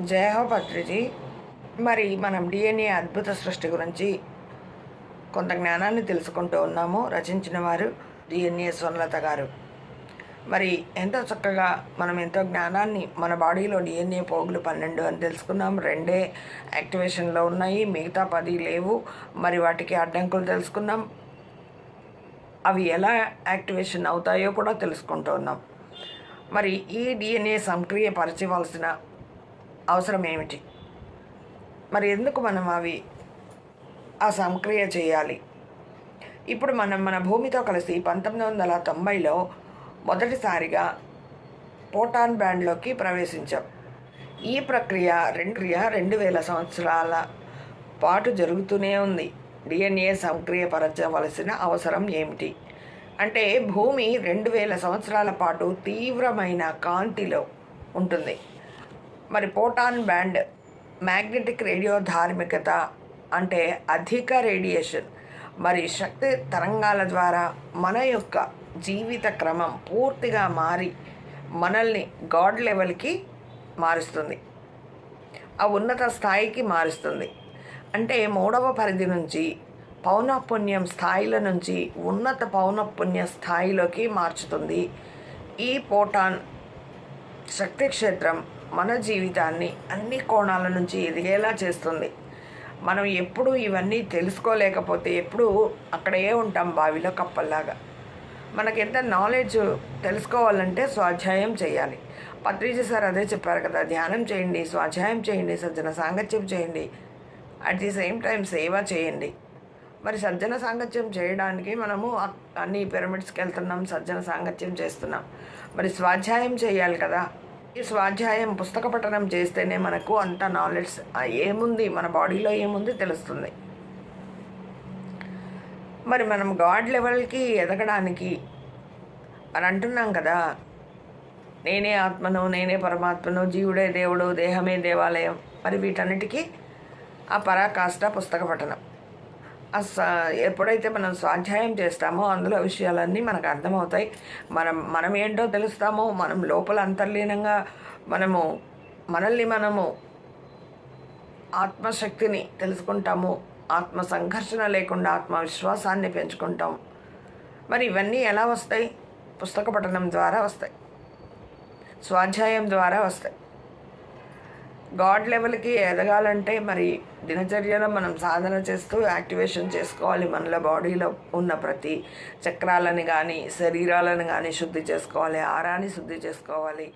జయహో పత్రిజీ మరి మనం డిఎన్ఏ అద్భుత సృష్టి గురించి కొంత జ్ఞానాన్ని తెలుసుకుంటూ ఉన్నాము. రచించిన వారు డిఎన్ఏ స్వర్ణలత గారు. మరి ఎంతో చక్కగా మనం ఎంతో జ్ఞానాన్ని మన బాడీలో డిఎన్ఏ పోగులు పన్నెండు అని తెలుసుకున్నాం. రెండే యాక్టివేషన్లో ఉన్నాయి. మిగతా పది లేవు. మరి వాటికి అడ్డంకులు తెలుసుకున్నాం. అవి ఎలా యాక్టివేషన్ అవుతాయో కూడా తెలుసుకుంటూ ఉన్నాం. మరి ఈ డిఎన్ఏ సంక్రియపరచవలసిన అవసరం ఏమిటి మరి ఎందుకు మనం అవి ఆ సంక్రియ చేయాలి? ఇప్పుడు మనం మన భూమితో కలిసి పంతొమ్మిది వందల తొంభైలో మొదటిసారిగా పోటాన్ బ్యాండ్లోకి ప్రవేశించాం. ఈ ప్రక్రియ రెండు క్రియ రెండు వేల సంవత్సరాల పాటు జరుగుతూనే ఉంది. డిఎన్ఏ సంక్రియపరచవలసిన అవసరం ఏమిటి? అంటే భూమి రెండు వేల సంవత్సరాల పాటు తీవ్రమైన కాంతిలో ఉంటుంది. మరి పోటాన్ బ్యాండ్ మ్యాగ్నెటిక్ రేడియో ధార్మికత అంటే అధిక రేడియేషన్. మరి శక్తి తరంగాల ద్వారా మన యొక్క జీవిత క్రమం పూర్తిగా మారి మనల్ని గాడ్ లెవెల్కి మారుస్తుంది. ఆ ఉన్నత స్థాయికి మారుస్తుంది. అంటే మూడవ పరిధి నుంచి పౌనఃపుణ్యం స్థాయిల నుంచి ఉన్నత పౌనఃపుణ్య స్థాయిలోకి మార్చుతుంది. ఈ పోటాన్ శక్తి క్షేత్రం మన జీవితాన్ని అన్ని కోణాల నుంచి ఎదిగేలా చేస్తుంది. మనం ఎప్పుడు ఇవన్నీ తెలుసుకోలేకపోతే ఎప్పుడు అక్కడే ఉంటాం బావిలో కప్పల్లాగా. మనకి ఎంత నాలెడ్జ్ తెలుసుకోవాలంటే స్వాధ్యాయం చేయాలి. పత్రిజీ సార్ అదే చెప్పారు కదా ధ్యానం చేయండి స్వాధ్యాయం చేయండి సజ్జన సాంగత్యం చేయండి అట్ ది సేమ్ టైం సేవ చేయండి. మరి సజ్జన సాంగత్యం చేయడానికి మనము అన్ని పిరమిడ్స్కి వెళ్తున్నాం సజ్జన సాంగత్యం చేస్తున్నాం. మరి స్వాధ్యాయం చేయాలి కదా. స్వాధ్యాయం పుస్తక పఠనం చేస్తేనే మనకు అంత నాలెడ్జ్ ఏముంది? మన బాడీలో ఏముంది తెలుస్తుంది. మరి మనం గాడ్ లెవెల్కి ఎదగడానికి అని అంటున్నాం కదా నేనే ఆత్మను నేనే పరమాత్మను జీవుడే దేవుడు దేహమే దేవాలయం మరి వీటన్నిటికీ ఆ పరాకాష్ట పుస్తక పఠనం. ఎప్పుడైతే మనం స్వాధ్యాయం చేస్తామో అందులో విషయాలన్నీ మనకు అర్థమవుతాయి. మనం మనం ఏంటో తెలుస్తామో. మనం లోపల అంతర్లీనంగా మనము మనల్ని మనము ఆత్మశక్తిని తెలుసుకుంటాము. ఆత్మ సంఘర్షణ లేకుండా ఆత్మవిశ్వాసాన్ని పెంచుకుంటాం. మరి ఇవన్నీ ఎలా వస్తాయి? పుస్తక పఠనం ద్వారా వస్తాయి. స్వాధ్యాయం ద్వారా వస్తాయి. గాడ్ లెవెల్కి ఎదగాలంటే మరి దినచర్యలో మనం సాధన చేస్తూ యాక్టివేషన్ చేసుకోవాలి. మనలో బాడీలో ఉన్న ప్రతి చక్రాలను కానీ శరీరాలను కానీ శుద్ధి చేసుకోవాలి. ఆరాన్ని శుద్ధి చేసుకోవాలి.